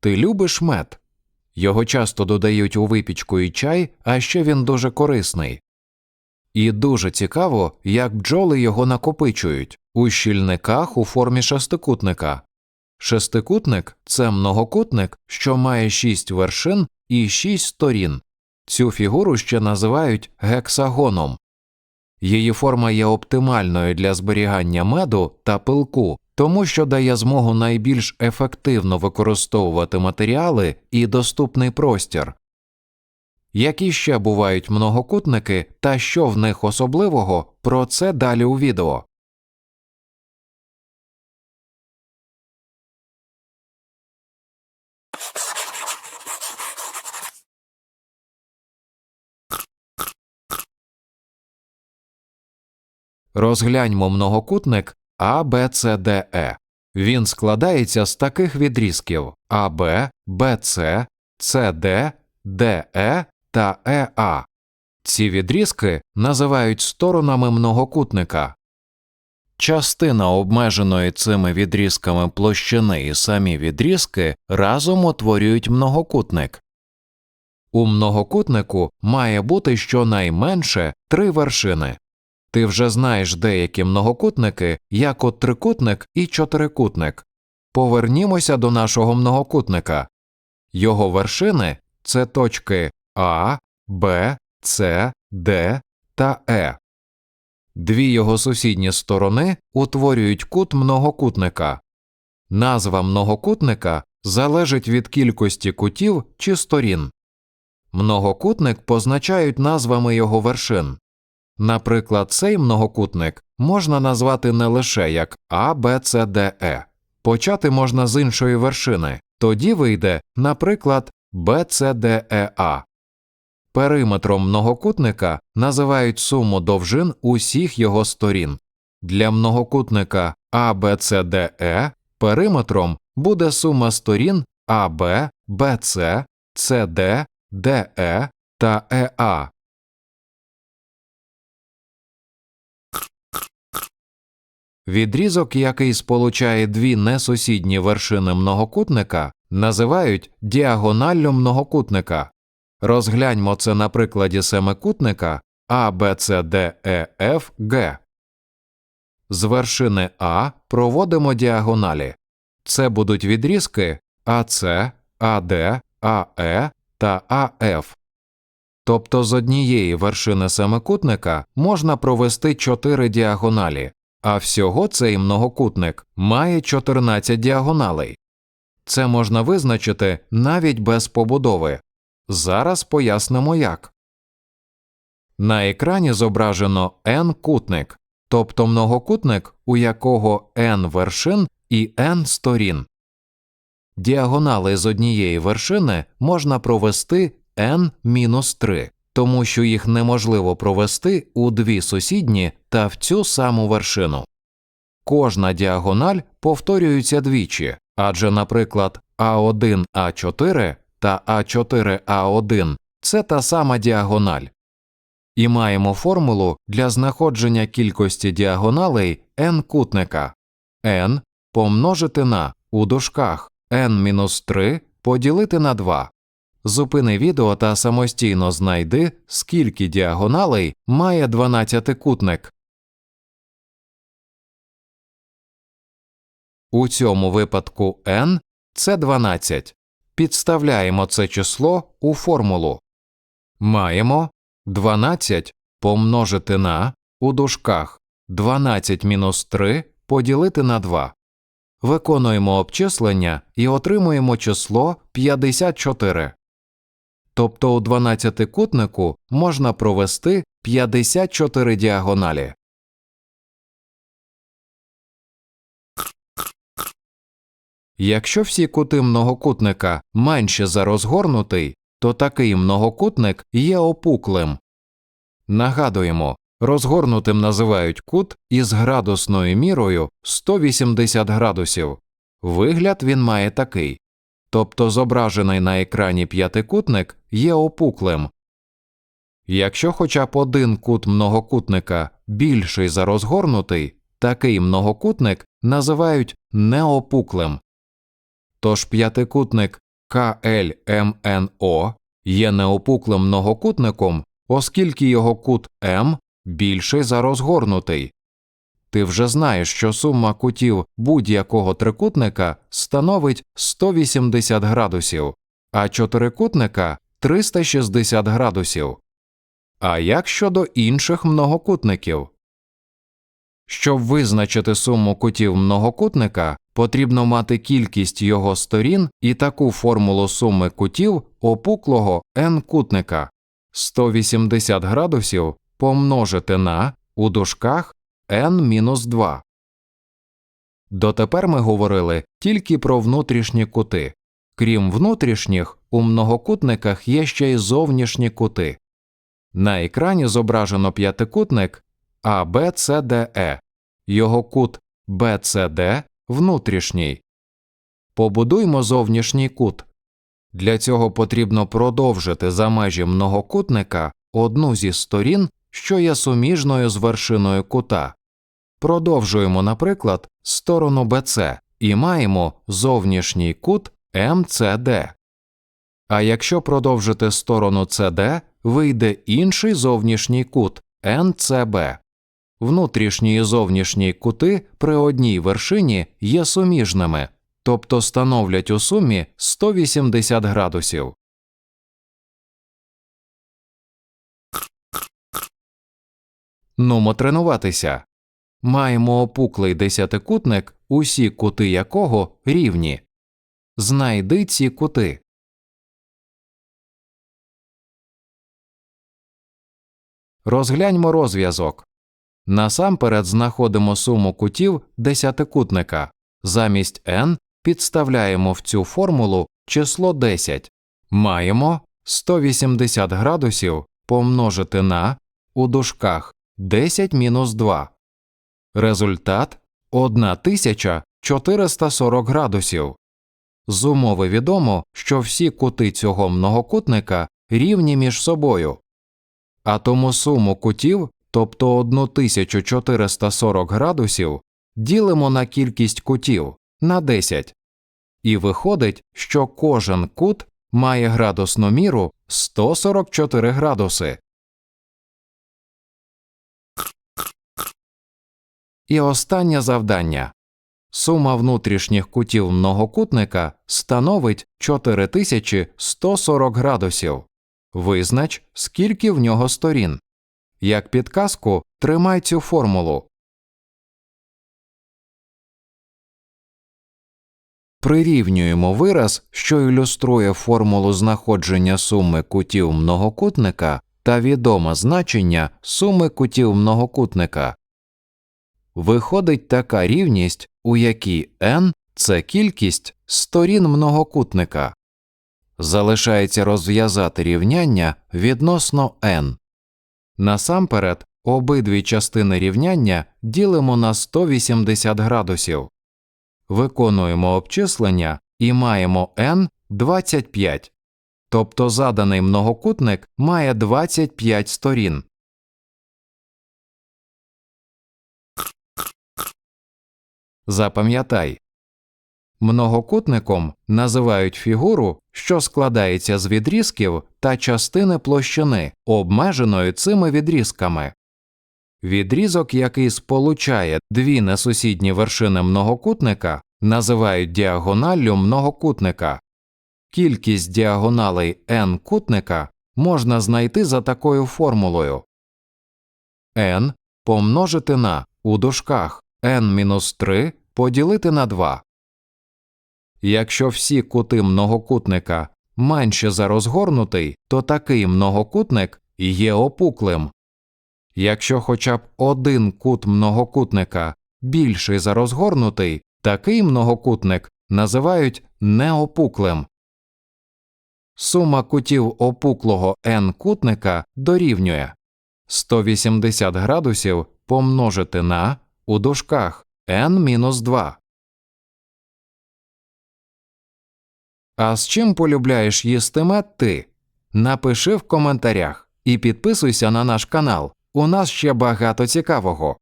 Ти любиш мед? Його часто додають у випічку і чай, а ще він дуже корисний. І дуже цікаво, як бджоли його накопичують у щільниках у формі шестикутника. Шестикутник це многокутник, що має шість вершин і шість сторін. Цю фігуру ще називають гексагоном. Її форма є оптимальною для зберігання меду та пилку, тому що дає змогу найбільш ефективно використовувати матеріали і доступний простір. Які ще бувають многокутники та що в них особливого, про це далі у відео. Розгляньмо многокутник ABCDE. Він складається з таких відрізків AB, BC, CD, DE та EA. Ці відрізки називають сторонами многокутника. Частина обмеженої цими відрізками площини і самі відрізки разом утворюють многокутник. У многокутнику має бути щонайменше три вершини. Ти вже знаєш деякі многокутники, як от трикутник і чотирикутник. Повернімося до нашого многокутника. Його вершини це точки А, Б, С, Д та Е. Дві його сусідні сторони утворюють кут многокутника. Назва многокутника залежить від кількості кутів чи сторін. Многокутник позначають назвами його вершин. Наприклад, цей многокутник можна назвати не лише як А, Б, С, Д, Е. Почати можна з іншої вершини, тоді вийде, наприклад, Д, Е. Периметром многокутника називають суму довжин усіх його сторін. Для многокутника Д, Е периметром буде сума сторін АБ, БЦ, СД, ДЕ та ЕА. Відрізок, який сполучає дві несусідні вершини многокутника, називають діагоналлю многокутника. Розгляньмо це на прикладі семикутника А, Б, С, Д, Е, Ф, Г. З вершини А проводимо діагоналі. Це будуть відрізки АС, АД, АЕ та АФ. Тобто з однієї вершини семикутника можна провести чотири діагоналі, а всього цей многокутник має 14 діагоналей. Це можна визначити навіть без побудови. Зараз пояснимо як. На екрані зображено n-кутник, тобто многокутник, у якого n вершин і n сторін. Діагонали з однієї вершини можна провести n-3, тому що їх неможливо провести у дві сусідні та в цю саму вершину. Кожна діагональ повторюється двічі, адже, наприклад, А1 А4 та А4 А1 це та сама діагональ. І маємо формулу для знаходження кількості діагоналей n кутника n помножити на у дужках n-3 поділити на 2. Зупини відео та самостійно знайди, скільки діагоналей має 12-кутник. У цьому випадку n – це 12. Підставляємо це число у формулу. Маємо 12 помножити на у дужках 12 мінус 3 поділити на 2. Виконуємо обчислення і отримуємо число 54. Тобто у 12-кутнику можна провести 54 діагоналі. Якщо всі кути многокутника менші за розгорнутий, то такий многокутник є опуклим. Нагадуємо, розгорнутим називають кут із градусною мірою 180 градусів. Вигляд він має такий. Тобто зображений на екрані п'ятикутник є опуклим. Якщо хоча б один кут многокутника більший за розгорнутий, такий многокутник називають неопуклим. Тож п'ятикутник КЛМНО є неопуклим многокутником, оскільки його кут М більший за розгорнутий. Ти вже знаєш, що сума кутів будь-якого трикутника становить 180 градусів, а чотирикутника 360 градусів. А як щодо інших многокутників? Щоб визначити суму кутів многокутника, потрібно мати кількість його сторін і таку формулу суми кутів опуклого n-кутника 180 градусів помножити на у дужках n-2. Дотепер ми говорили тільки про внутрішні кути. Крім внутрішніх, у многокутниках є ще й зовнішні кути. На екрані зображено п'ятикутник ABCDE. Його кут BCD внутрішній. Побудуймо зовнішній кут. Для цього потрібно продовжити за межі многокутника одну зі сторін, що є суміжною з вершиною кута. Продовжуємо, наприклад, сторону BC і маємо зовнішній кут MCD. А якщо продовжити сторону CD, вийде інший зовнішній кут NCB. Внутрішні і зовнішні кути при одній вершині є суміжними, тобто становлять у сумі 180 градусів. Нумо тренуватися. Маємо опуклий десятикутник, усі кути якого рівні. Знайди ці кути. Розгляньмо розв'язок. Насамперед знаходимо суму кутів десятикутника. Замість n підставляємо в цю формулу число 10. Маємо 180 градусів помножити на у дужках 10 мінус 2. Результат 1440 градусів. З умови відомо, що всі кути цього многокутника рівні між собою, а тому суму кутів, тобто 1440 градусів, ділимо на кількість кутів на 10. І виходить, що кожен кут має градусну міру 144 градуси. І останнє завдання. Сума внутрішніх кутів многокутника становить 4140 градусів. Визнач, скільки в нього сторін. Як підказку, тримай цю формулу. Прирівнюємо вираз, що ілюструє формулу знаходження суми кутів многокутника та відоме значення суми кутів многокутника. Виходить така рівність, у якій n – це кількість сторін многокутника. Залишається розв'язати рівняння відносно n. Насамперед, обидві частини рівняння ділимо на 180 градусів. Виконуємо обчислення і маємо n 25. Тобто заданий многокутник має 25 сторін. Запам'ятай. Многокутником називають фігуру, що складається з відрізків та частини площини, обмеженої цими відрізками. Відрізок, який сполучає дві несусідні вершини многокутника, називають діагоналлю многокутника. Кількість діагоналей n кутника можна знайти за такою формулою n помножити на у дужках n-3 поділити на 2. Якщо всі кути многокутника менше за розгорнутий, то такий многокутник є опуклим. Якщо хоча б один кут многокутника більший за розгорнутий, такий многокутник називають неопуклим. Сума кутів опуклого n-кутника дорівнює 180 градусів помножити на у дужках n-2. А з чим полюбляєш їсти мед ти? Напиши в коментарях і підписуйся на наш канал. У нас ще багато цікавого.